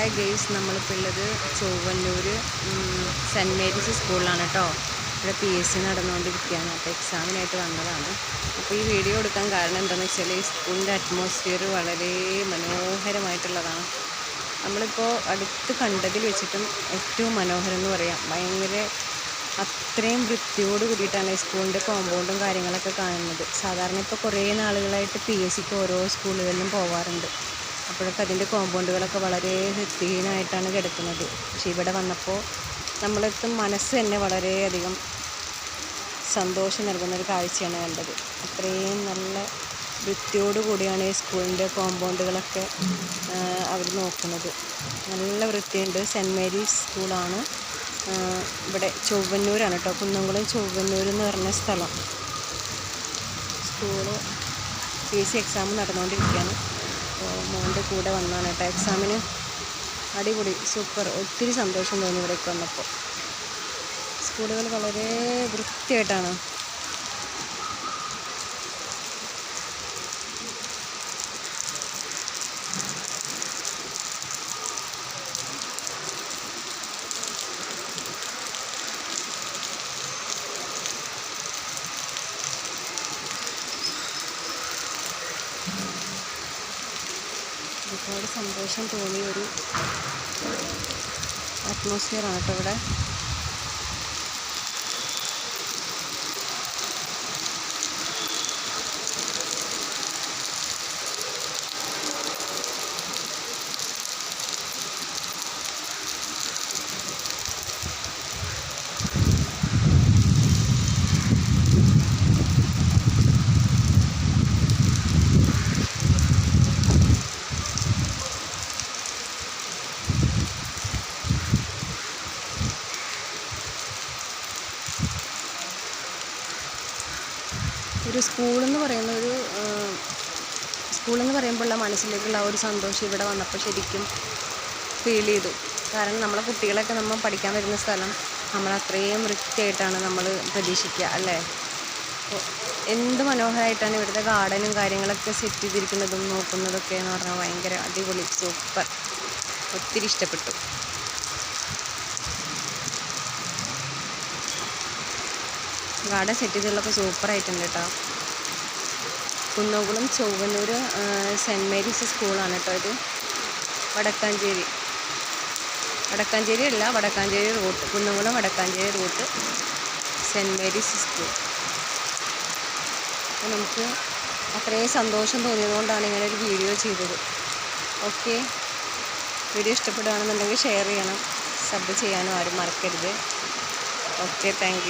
Hi guys നമ്മളിപ്പോൾ ഉള്ളത് Chowwannur saint Mary's സ്കൂളിലാണ് കേട്ടോ ഇവിടെ പി എസ് സി നടന്നുകൊണ്ടിരിക്കുകയാണ്. അപ്പോൾ എക്സാമിനായിട്ട് വന്നതാണ്. അപ്പോൾ ഈ വീഡിയോ എടുക്കാൻ കാരണം എന്താണെന്ന് വെച്ചാൽ ഈ സ്കൂളിന്റെ അറ്റ്മോസ്ഫിയർ വളരെ മനോഹരമായിട്ടുള്ളതാണ്. നമ്മളിപ്പോൾ അടുത്ത് കണ്ടതിൽ വെച്ചിട്ടും ഏറ്റവും മനോഹരം എന്ന് പറയാം. ഭയങ്കര അത്രയും വൃത്തിയോട് കൂടിയിട്ടാണ് ഈ സ്കൂളിന്റെ കോമ്പൗണ്ടും കാര്യങ്ങളൊക്കെ കാണുന്നത്. സാധാരണ ഇപ്പോൾ കുറേ നാളുകളായിട്ട് പി എസ് സിക്ക് ഓരോ സ്കൂളുകളിലും പോവാറുണ്ട്. അപ്പോഴൊക്കെ അതിന്റെ കോമ്പൗണ്ടുകളൊക്കെ വളരെ വൃത്തിഹീനമായിട്ടാണ് കിടക്കുന്നത്. പക്ഷേ ഇവിടെ വന്നപ്പോൾ നമ്മളടുത്ത് മനസ്സ് തന്നെ വളരെയധികം സന്തോഷം നൽകുന്ന ഒരു കാഴ്ചയാണ് കണ്ടത്. അത്രയും നല്ല വൃത്തിയോടു കൂടിയാണ് ഈ സ്കൂളിന്റെ കോമ്പൗണ്ടുകളൊക്കെ അവർ നോക്കുന്നത്. നല്ല വൃത്തിയുണ്ട്. സെന്റ് മേരീസ് സ്കൂളാണ്. ഇവിടെ ചൊവ്വന്നൂരാണ് കേട്ടോ. കുന്നംകുളം ചൊവ്വന്നൂർ എന്ന് പറഞ്ഞ സ്ഥലം. സ്കൂൾ പി സി എക്സാം നടന്നുകൊണ്ടിരിക്കുകയാണ്. മോന്റെ കൂടെ വന്നാണ് കേട്ടോ. എക്സാമിന് അടിപൊളി സൂപ്പർ ഒത്തിരി സന്തോഷം തോന്നി ഇവിടേക്ക് വന്നപ്പോൾ. സ്കൂളുകൾ വളരെ വൃത്തിയായിട്ടാണ്. ഒരുപാട് സന്തോഷം തോന്നിയ ഒരു അറ്റ്മോസ്ഫിയറാണ് കേട്ടോ ഇവിടെ. ഒരു സ്കൂളെന്ന് പറയുന്ന ഒരു സ്കൂളെന്ന് പറയുമ്പോഴുള്ള മനസ്സിലേക്കുള്ള ആ ഒരു സന്തോഷം ഇവിടെ വന്നപ്പോൾ ശരിക്കും ഫീൽ ചെയ്തു. കാരണം നമ്മളെ കുട്ടികളൊക്കെ നമ്മൾ പഠിക്കാൻ വരുന്ന സ്ഥലം നമ്മൾ അത്രയും വൃത്തിയായിട്ടാണ് നമ്മൾ പ്രതീക്ഷിക്കുക അല്ലേ? എന്ത് മനോഹരമായിട്ടാണ് ഇവിടുത്തെ ഗാർഡനും കാര്യങ്ങളൊക്കെ സെറ്റ് ചെയ്തിരിക്കുന്നതും നോക്കുന്നതൊക്കെ എന്ന് പറഞ്ഞാൽ ഭയങ്കര അടിപൊളി സൂപ്പർ ഒത്തിരി ഇഷ്ടപ്പെട്ടു. ഗാർഡൻ സെറ്റ് ചെയ്തതിലൊക്കെ സൂപ്പറായിട്ടുണ്ട് കേട്ടോ കുന്നോകുളം ചൊവ്വന്നൂർ സെന്റ് മേരീസ് സ്കൂളാണ് കേട്ടോ ഇത്. വടക്കാഞ്ചേരി. വടക്കാഞ്ചേരി അല്ല Vadakkanchery route Kunnamkulam Vadakkanchery route saint Mary's school അപ്പോൾ നമുക്ക് അത്രയും സന്തോഷം തോന്നിയതുകൊണ്ടാണ് ഇങ്ങനെ ഒരു വീഡിയോ ചെയ്തത്. ഓക്കെ വീഡിയോ ഇഷ്ടപ്പെടുകയാണെന്നുണ്ടെങ്കിൽ ഷെയർ ചെയ്യണം. സബ് ചെയ്യാനും ആരും മറക്കരുത്. Okay thank